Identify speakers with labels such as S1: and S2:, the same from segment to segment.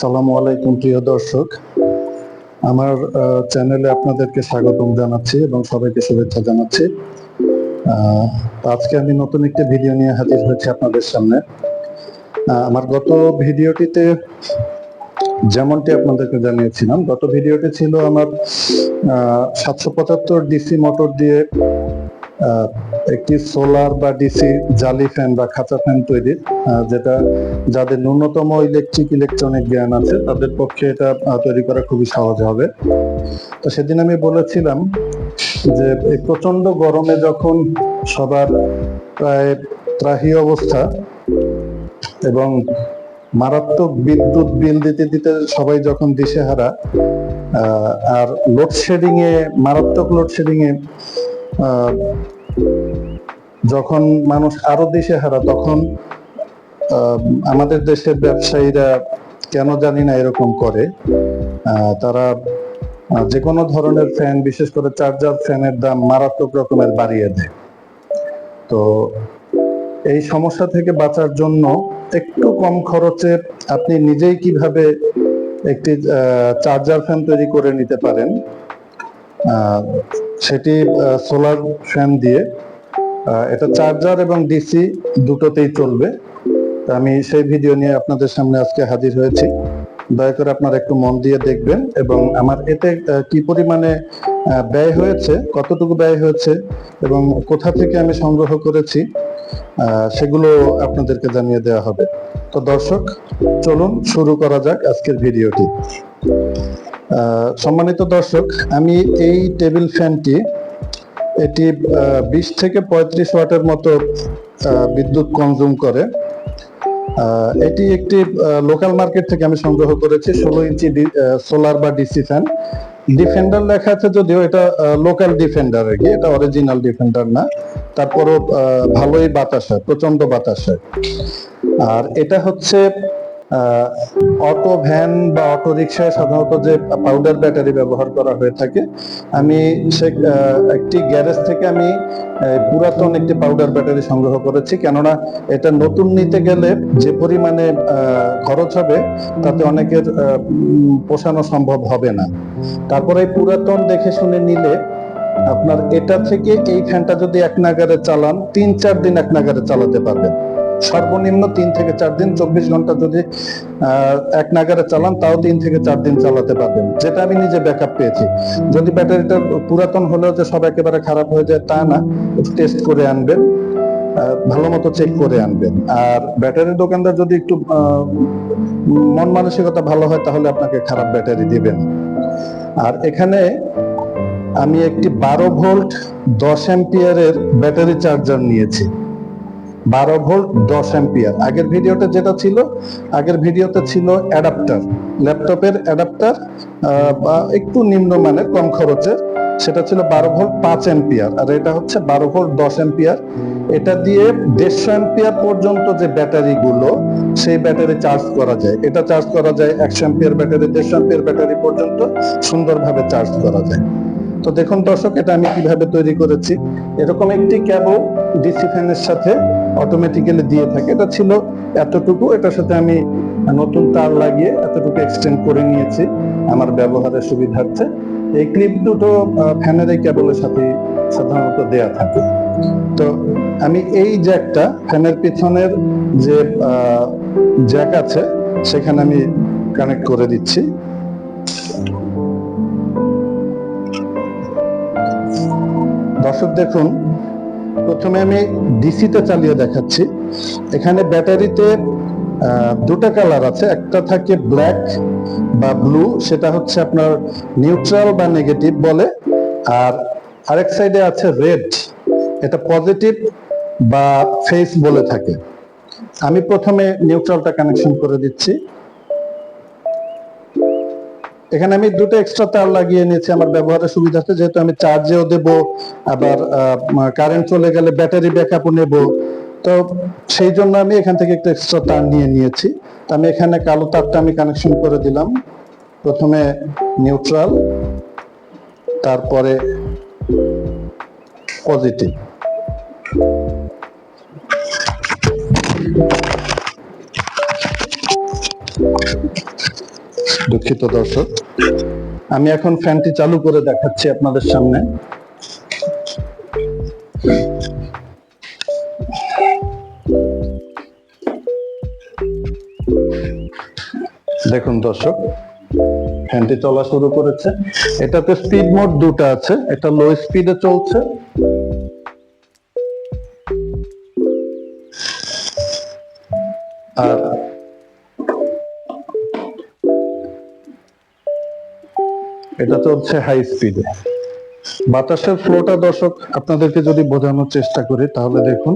S1: সালামু আলাইকুম, প্রিয় দর্শক। আমার চ্যানেলে আপনাদেরকে স্বাগতম জানাচ্ছি এবং সবাইকে শুভেচ্ছা জানাচ্ছি। আজকে আমি নতুন একটি ভিডিও নিয়ে হাজির হয়েছি আপনাদের সামনে। আমার গত ভিডিওটিতে যেমনটি আপনাদেরকে জানিয়েছিলাম, গত ভিডিওটি ছিল আমার সাতশো পঁচাত্তর ডিসি মোটর দিয়ে একটি সোলার বা ডিসি জালি ফ্যান বা খাঁচা ফ্যান তৈরি যেটা যাদের ন্যূনতম ইলেকট্রিক ইলেকট্রনিক জ্ঞান আছে, তাদের পক্ষে এটা তৈরি করা খুবই সহজ হবে। তো সেদিন আমি বলেছিলাম যে, এই প্রচণ্ড গরমে যখন সবার প্রায় ত্রাহি অবস্থা এবং মারাত্মক বিদ্যুৎ বিল দিতে দিতে সবাই যখন দিশেহারা আর লোডশেডিং এ মারাত্মক লোডশেডিং এ যখন মানুষ আরও দেশে হারা, তখন আমাদের দেশের ব্যবসায়ীরা কেন জানি না এরকম করে। তারা যে কোনো ধরনের ফ্যান, বিশেষ করে চার্জার ফ্যানের দাম মারাত্মক রকমের বাড়িয়ে দেয়। তো, এই সমস্যা থেকে বাঁচার জন্য একটু কম খরচে আপনি নিজেই কীভাবে একটি চার্জার ফ্যান তৈরি করে নিতে পারেন সেটি সোলার ফ্যান দিয়ে এটা চার্জার এবং ডিসি দুটোতেই চলবে। আমি সেই ভিডিও নিয়ে আপনাদের সামনে আজকে হাজির হয়েছি। দয়া করে আপনারা একটু মন দিয়ে দেখবেন এবং আমার এতে কি পরিমাণে ব্যয় হয়েছে, কতটুকু ব্যয় হয়েছে এবং কোথা থেকে আমি সংগ্রহ করেছি সেগুলো আপনাদেরকে জানিয়ে দেওয়া হবে। তো দর্শক, চলুন শুরু করা যাক আজকের ভিডিওটি। সম্মানিত দর্শক, আমি এই টেবিল ফ্যানটি এটি বিশ থেকে পঁয়ত্রিশ ওয়াটের মতো বিদ্যুৎ কনজুম করে। এটি একটি লোকাল মার্কেট থেকে আমি সংগ্রহ করেছি, ষোলো ইঞ্চি সোলার বা ডিসি ফ্যান ডিফেন্ডার লেখা আছে যদিও এটা লোকাল ডিফেন্ডার আর কি এটা অরিজিনাল ডিফেন্ডার না। তারপরও ভালোই বাতাস হয় প্রচণ্ড বাতাস। হয় আর এটা হচ্ছে অটো ভ্যান বা অটো রিক্সায় সাধারণত যে পাউডার ব্যাটারি ব্যবহার করা হয়ে থাকে, আমি সে একটি গ্যারেজ থেকে আমি পুরাতন একটি পাউডার ব্যাটারি সংগ্রহ করেছি। কেননা এটা নতুন নিতে গেলে যে পরিমাণে খরচ হবে, তাতে অনেকের পোষানো সম্ভব হবে না। তারপরে পুরাতন দেখে শুনে নিলে, আপনার এটা থেকে এই ফ্যানটা যদি এক নাগারে চালান, তিন চার দিন এক নাগারে চালাতে পারবেন। সর্বনিম্ন তিন থেকে চার দিন, চব্বিশ ঘণ্টা যদি এক নাগারে চালান, তাও তিন থেকে চার দিন চালাতে পারবেন। যেটা আমি নিজে ব্যাকআপ পেয়েছি। যদি ব্যাটারিটা পুরাতন হলেও যে সব একেবারে খারাপ হয়ে যায়, তা না। টেস্ট করে আনবেন ভালো মতো চেক করে আনবেন। আর ব্যাটারির দোকানদার যদি একটু মন মানসিকতা ভালো হয়, তাহলে আপনাকে খারাপ ব্যাটারি দিবেন। আর এখানে আমি একটি বারো ভোল্ট দশ অ্যাম্পিয়ারের ব্যাটারি চার্জার নিয়েছি। বারো ভোল্ট, দশ অ্যাম্পিয়ার। আগের ভিডিওতে যেটা ছিল, আগের ভিডিওতে ছিল অ্যাডাপ্টার। ল্যাপটপের অ্যাডাপ্টার বা একটু নিম্নমানের, কম খরচের। সেটা ছিল বারো ভোল্ট, পাঁচ অ্যাম্পিয়ার। আর এটা হচ্ছে বারো ভোল্ট, দশ অ্যাম্পিয়ার। এটা দিয়ে দেড়শো অ্যাম্পিয়ার পর্যন্ত যে ব্যাটারি গুলো সেই ব্যাটারি চার্জ করা যায়। এটা চার্জ করা যায় একশো অ্যাম্পিয়ার ব্যাটারি, দেড়শো অ্যাম্পিয়ার ব্যাটারি পর্যন্ত সুন্দরভাবে চার্জ করা যায়। তো দেখুন দর্শক, এটা আমি কীভাবে তৈরি করেছি। এরকম একটি ক্যাবও ডিসি ফ্যানের সাথে অটোমেটিক্যালি দিয়ে থাকে। এটা ছিল এতটুকু। এটার সাথে আমি নতুন তার লাগিয়ে এতটুকু এক্সটেন্ড করে নিয়েছি আমার ব্যবহারের সুবিধার্থে। এই ক্লিপ দুটো ফ্যানের এই কেবলের সাথে সাধারণত দেয়া থাকে। তো আমি এই জ্যাকটা ফ্যানের পিছনের যে জ্যাক আছে, সেখানে আমি কানেক্ট করে দিচ্ছি। দর্শক দেখুন, প্রথমে আমি ডিসিতে চালিয়ে দেখাচ্ছি। এখানে ব্যাটারিতে দুটো কালার আছে। একটা থাকে ব্ল্যাক বা ব্লু, সেটা হচ্ছে আপনার নিউট্রাল বা নেগেটিভ বলে। আর আরেক সাইডে আছে রেড, এটা পজিটিভ বা ফেস বলে থাকে। আমি প্রথমে নিউট্রালটা কানেকশন করে দিচ্ছি। এখানে আমি দুটো এক্সট্রা তার লাগিয়ে নিয়েছি আমার ব্যবহারের সুবিধাতে যেহেতু আমি চার্জেও দেব, আবার কারেন্ট চলে গেলে ব্যাটারি ব্যাকআপও নেব। তো সেই জন্য আমি এখান থেকে একটা এক্সট্রা তার নিয়ে নিয়েছি। তো আমি এখানে কালো তারটা আমি কানেকশন করে দিলাম। প্রথমে নিউট্রাল তারপরে পজিটিভ দুঃখিত দর্শক। আমি এখন ফ্যানটি চালু করে দেখাচ্ছি আপনাদের সামনে। দেখুন দর্শক, ফ্যানটি চলা শুরু করেছে। এটাতে স্পিড মোড দুটা আছে, এটা লো স্পিডে চলছে। আর এটা চলছে হাই স্পিডে বাতাসের ফ্লোটা দর্শক, আপনাদেরকে যদি বোঝানোর চেষ্টা করি, তাহলে দেখুন।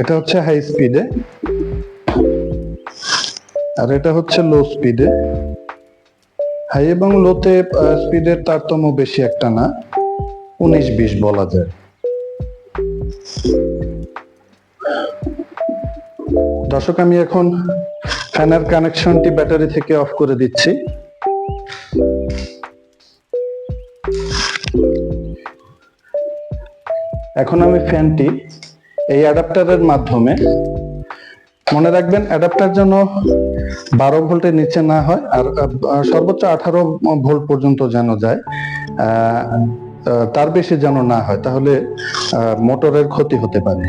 S1: এটা হচ্ছে হাই স্পিডে আর এটা হচ্ছে লো স্পিডে হাই এবং লোতে স্পিডের তারতম্য বেশি একটা না। উনিশ বিশ বলা যায়। দর্শক, আমি এখন ফ্যানের কানেকশনটি ব্যাটারি থেকে অফ করে দিচ্ছি। এখন আমি ফ্যানটি এই অ্যাডাপ্টারের মাধ্যমে, মনে রাখবেন, অ্যাডাপ্টার যেন বারো ভোল্টের নিচে না হয়, আর সর্বোচ্চ আঠারো ভোল্ট পর্যন্ত যেন যায় তার বেশি যেন না হয়, তাহলে মোটরের ক্ষতি হতে পারে।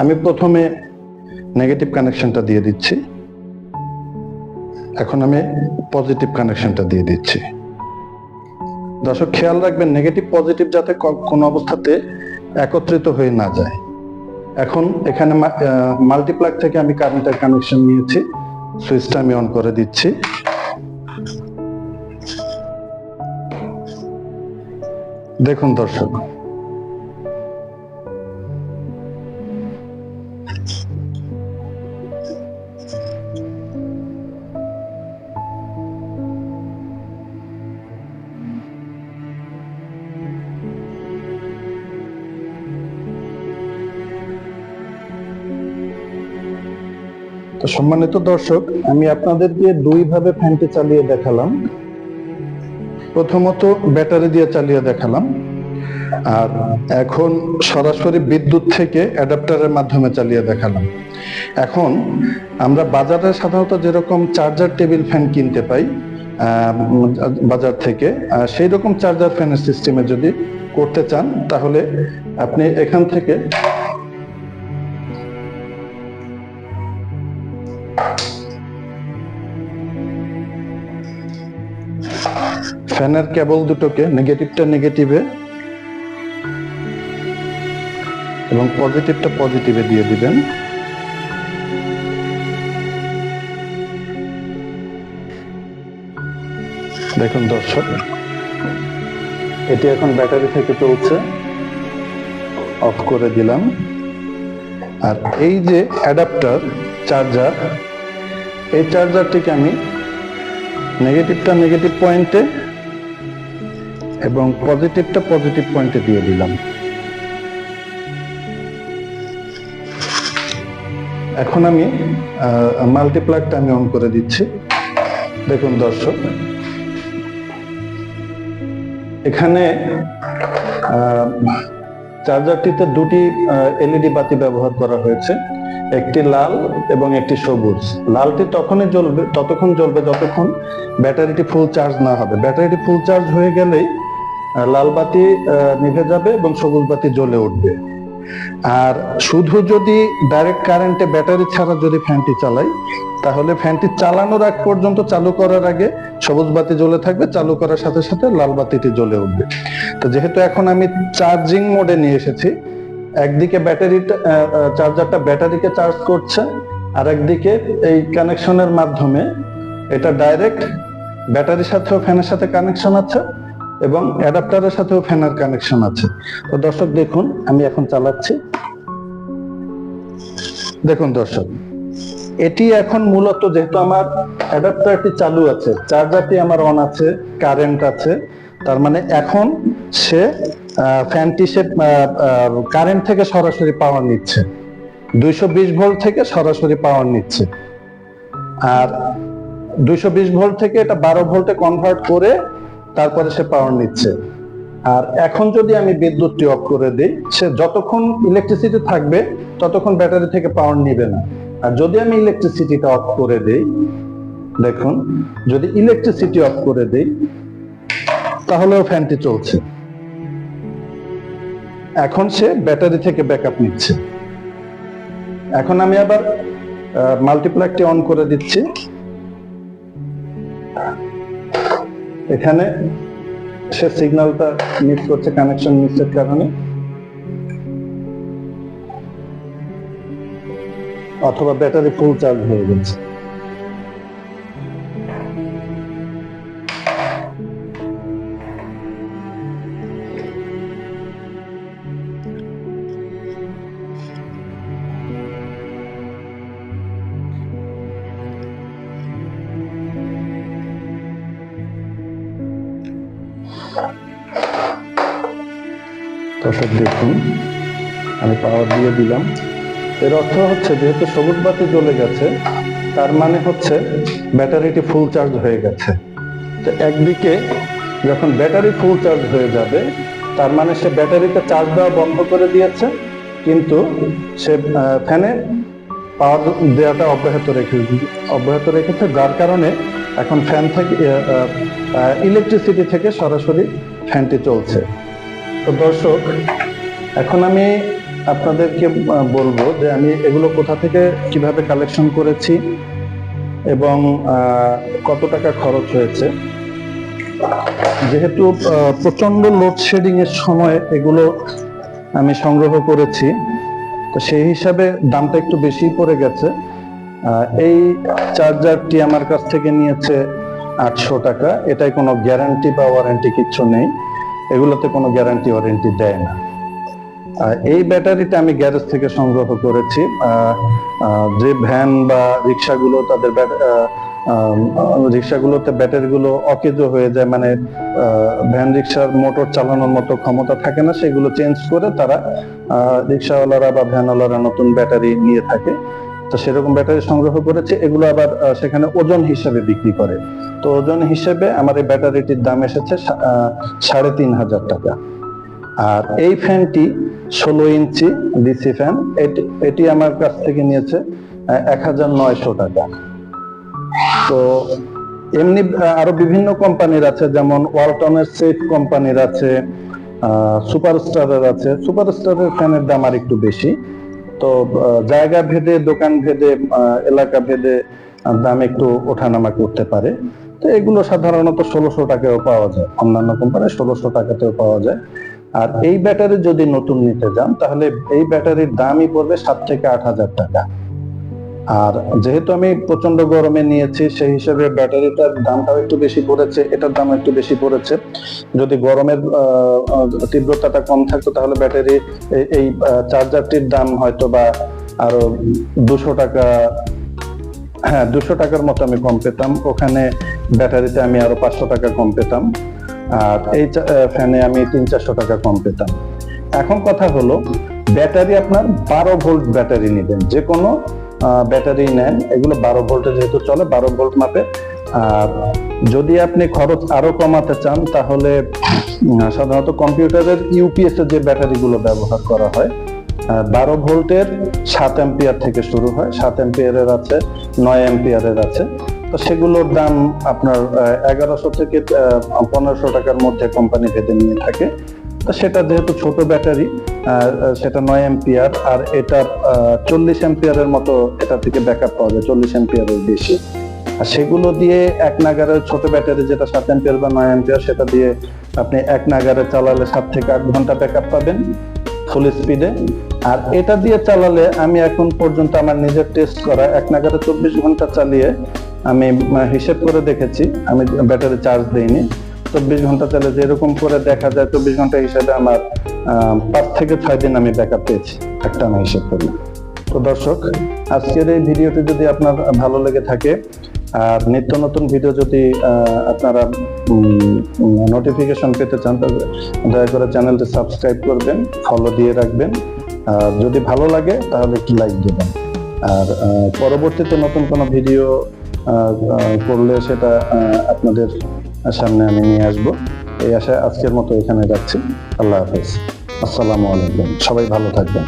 S1: আমি প্রথমে নেগেটিভ কানেকশনটা দিয়ে দিচ্ছি। এখন আমি পজিটিভ কানেকশনটা দিয়ে দিচ্ছি। দর্শক, খেয়াল রাখবেন নেগেটিভ পজিটিভ যাতে কোনো অবস্থাতে একত্রিত হয়ে না যায়। এখন এখানে মাল্টিপ্লাগ থেকে আমি কারেন্টের কানেকশন নিয়েছি। সুইচটা আমি অন করে দিচ্ছি। দেখুন দর্শক সম্মানিত দর্শক, আমি আপনাদেরকে দুই ভাবে ফ্যানটি চালিয়ে দেখালাম। প্রথমত ব্যাটারি দিয়ে চালিয়ে দেখালাম। আর এখন সরাসরি বিদ্যুৎ থেকে অ্যাডাপ্টারের মাধ্যমে চালিয়ে দেখালাম। এখন আমরা বাজারে সাধারণত যেরকম চার্জার টেবিল ফ্যান কিনতে পাই বাজার থেকে সেই রকম চার্জার ফ্যানের সিস্টেমে যদি করতে চান, তাহলে আপনি এখান থেকে ফ্যানের কেবল দুটোকে নেগেটিভটা নেগেটিভে এবং পজিটিভটা পজিটিভে দিয়ে দিবেন। দেখুন দর্শক, এটি এখন ব্যাটারি থেকে চলছে। অফ করে দিলাম। আর এই যে অ্যাডাপ্টার, চার্জার, এই চার্জারটিকে আমি নেগেটিভটা নেগেটিভ পয়েন্টে এবং পজিটিভটা পজিটিভ পয়েন্টে দিয়ে দিলাম। এখন আমি মাল্টিপ্লাগটা আমি অন করে দিচ্ছি। দেখুন দর্শক, এখানে চার্জারটিতে দুটি এলইডি বাতি ব্যবহার করা হয়েছে। একটি লাল এবং একটি সবুজ। লালটি তখনই জ্বলবে, ততক্ষণ জ্বলবে যতক্ষণ ব্যাটারিটি ফুল চার্জ না হবে। ব্যাটারিটি ফুল চার্জ হয়ে গেলেই লাল বাতি নিভে যাবে এবং সবুজ বাতি জ্বলে উঠবে। আর শুধু যদি ডাইরেক্ট কারেন্টে ব্যাটারি ছাড়া যদি ফ্যানটি চালাই, তাহলে ফ্যানটি চালানোর আগ পর্যন্ত চালু করার আগে সবুজ বাতি জ্বলে থাকবে, চালু করার সাথে সাথে লাল বাতিটি জ্বলে উঠবে। তো যেহেতু এখন আমি চার্জিং মোডে নিয়ে এসেছি একদিকে ব্যাটারিটা চার্জারটা ব্যাটারিকে চার্জ করছে আর একদিকে এই কানেকশনের মাধ্যমে এটা ডাইরেক্ট ব্যাটারির সাথেও ফ্যানের সাথে কানেকশন আছে এবং অ্যাডাপ্টারের সাথেও ফ্যানের কানেকশন আছে। তো দর্শক, দেখুন, আমি এখন চালাচ্ছি। দেখুন দর্শক, এটি এখন মূলত যেহেতু আমার অ্যাডাপ্টারটি চালু আছে চার্জারটি আমার অন আছে কারেন্ট আছে, তার মানে এখন সে ফ্যানটি সে কারেন্ট থেকে সরাসরি পাওয়ার নিচ্ছে। দুইশো বিশ ভোল্ট থেকে সরাসরি পাওয়ার নিচ্ছে। আর দুইশো বিশ ভোল্ট থেকে এটা বারো ভোল্টে কনভার্ট করে তারপরে সে পাওয়ার নিচ্ছে। আর এখন যদি আমি বিদ্যুৎটি অফ করে দিই, সে যতক্ষণ ইলেকট্রিসিটি থাকবে, ততক্ষণ ব্যাটারি থেকে পাওয়ার নিবে না। আর যদি আমি ইলেকট্রিসিটিটা অফ করে দেই, দেখুন, যদি ইলেকট্রিসিটি অফ করে দেই, তাহলেও ফ্যানটি চলছে। এখন সে ব্যাটারি থেকে ব্যাকআপ নিচ্ছে। এখন আমি আবার মাল্টিপ্লাকটি অন করে দিচ্ছি। এখানে সে সিগন্যালটা মিস করছে কানেকশন মিসের কারণে। অথবা ব্যাটারি ফুল চার্জ হয়ে গেছে। দর্শক, দেখুন, আমি পাওয়ার দিয়ে দিলাম। এর অর্থ হচ্ছে, যেহেতু সবুজ বাতি জ্বলে গেছে, তার মানে হচ্ছে ব্যাটারিটি ফুল চার্জ হয়ে গেছে। তো একদিকে যখন ব্যাটারি ফুল চার্জ হয়ে যাবে, তার মানে সে ব্যাটারিতে চার্জ দেওয়া বন্ধ করে দিয়েছে, কিন্তু সে ফ্যানে পাওয়ার দেওয়াটা অব্যাহত রেখে, অব্যাহত রেখেছে, যার কারণে এখন ফ্যান থেকে ইলেকট্রিসিটি থেকে সরাসরি ফ্যানটি চলছে। তো দর্শক এখন আমি আপনাদেরকে বলব যে আমি এগুলো কোথা থেকে কীভাবে কালেকশন করেছি এবং কত টাকা খরচ হয়েছে। যেহেতু আহ, প্রচণ্ড লোডশেডিং এর সময় এগুলো আমি সংগ্রহ করেছি তো সেই হিসাবে দামটা একটু বেশি পড়ে গেছে। এই চার্জারটি আমার কাছ থেকে নিয়েছে আটশো টাকা। এটাই কোনো গ্যারান্টি বা ওয়ারেন্টি কিচ্ছু নেই। এগুলোতে কোনো গ্যারান্টি ওয়ারেন্টি দেয় না। এই ব্যাটারিটা আমি গ্যারেজ থেকে সংগ্রহ করেছি। যে ভ্যান বা রিক্সাগুলো তাদের রিক্সাগুলোতে ব্যাটারিগুলো অকেজো হয়ে যায় মানে ভ্যান রিক্সার মোটর চালানোর মতো ক্ষমতা থাকে না, সেগুলো চেঞ্জ করে তারা রিক্সাওয়ালারা বা ভ্যানওয়ালারা নতুন ব্যাটারি নিয়ে থাকে। তো সেরকম ব্যাটারি সংগ্রহ করেছে, এগুলো আবার সেখানে ওজন হিসাবে বিক্রি করে। তো ওজন হিসেবে আমার এই ব্যাটারিটির দাম এসেছে সাড়ে তিন হাজার টাকা। আর এই ফ্যানটি ষোলো ইঞ্চি ডিসি ফ্যান, এটি এটি আমার কাছ থেকে নিয়েছে এক হাজার নয়শো টাকা। তো এমনি আরও বিভিন্ন কোম্পানির আছে, যেমন ওয়ালটনের সেফ কোম্পানির আছে সুপারস্টারের আছে। সুপারস্টারের ফ্যানের দাম আর একটু বেশি। তো জায়গা ভেদে, দোকান ভেদে এলাকা ভেদে দাম একটু ওঠানামা করতে পারে। তো এগুলো সাধারণত ষোলোশো টাকাও পাওয়া যায়। অন্যান্য কোম্পানি ষোলোশো টাকাতেও পাওয়া যায়। আর এই ব্যাটারি যদি নতুন নিতে যান, তাহলে এই ব্যাটারির দামই পড়বে সাত থেকে আট হাজার টাকা। আর যেহেতু আমি প্রচণ্ড গরমে নিয়েছি, সেই হিসেবে ব্যাটারিটার দামটাও একটু বেশি পড়েছে, এটার দাম একটু বেশি পড়েছে। যদি গরমের তীব্রতাটা কম থাকতো তাহলে ব্যাটারি এই চার্জারটির দাম হয়তো বা আরও দুশো টাকা হ্যাঁ দুশো টাকার মতো আমি কম পেতাম। ওখানে ব্যাটারিতে আমি আরও পাঁচশো টাকা কম পেতাম। আর এই ফ্যানে আমি তিন, চারশো টাকা কম পেতাম। এখন কথা হলো, ব্যাটারি আপনার বারো ভোল্ট ব্যাটারি নেবেন। যে কোনো ব্যাটারি নেন। এগুলো বারো ভোল্টে যেহেতু চলে, বারো ভোল্ট মাপে। আর যদি আপনি খরচ আরও কমাতে চান, তাহলে সাধারণত কম্পিউটারের ইউপিএস এর যে ব্যাটারিগুলো ব্যবহার করা হয় বারো ভোল্টের সাত অ্যাম্পিয়ার থেকে শুরু হয়। সাত অ্যাম্পিয়ারের আছে, নয় অ্যাম্পিয়ারের আছে। তো সেগুলোর দাম আপনার এগারোশো থেকে পনেরোশো টাকার মধ্যে কোম্পানি ভেদে নিয়ে থাকে। তো সেটা যেহেতু ছোট ব্যাটারি সেটা নয় অ্যাম্পিয়ার আর এটার চল্লিশ অ্যাম্পিয়ারের মতো এটা থেকে ব্যাকআপ পাওয়া যায়, চল্লিশ অ্যাম্পিয়ারের বেশি। আর সেগুলো দিয়ে এক নাগারের ছোট ব্যাটারি যেটা সাত অ্যাম্পিয়ার বা নয় অ্যাম্পিয়ার সেটা দিয়ে আপনি এক নাগারে চালালে সাত থেকে আট ঘণ্টা ব্যাকআপ পাবেন ফুল স্পিডে আর এটা দিয়ে চালালে আমি এখন পর্যন্ত আমার নিজের টেস্ট করা এক নাগারে চব্বিশ ঘণ্টা চালিয়ে আমি হিসেব করে দেখেছি, আমি ব্যাটারি চার্জ দিইনি। চব্বিশ ঘণ্টা চালে যেরকম করে দেখা যায়, চব্বিশ ঘণ্টা হিসেবে আমার পাঁচ থেকে ছয় দিন আমি ব্যাকআপ পেয়েছি, একটা আমি হিসেব করি। তো দর্শক, আজকের এই ভিডিওটি যদি আপনার ভালো লেগে থাকে, আর নিত্য নতুন ভিডিও যদি আপনারা নোটিফিকেশন পেতে চান তবে দয়া করে চ্যানেলটি সাবস্ক্রাইব করবেন ফলো দিয়ে রাখবেন। আর যদি ভালো লাগে, তাহলে একটু লাইক দেবেন। আর পরবর্তীতে নতুন কোনো ভিডিও করলে সেটা আপনাদের সামনে আমি নিয়ে আসব। এই আশায় আজকের মতো এখানে যাচ্ছি। আল্লাহ হাফেজ। আসসালামু আলাইকুম। সবাই ভালো থাকবেন।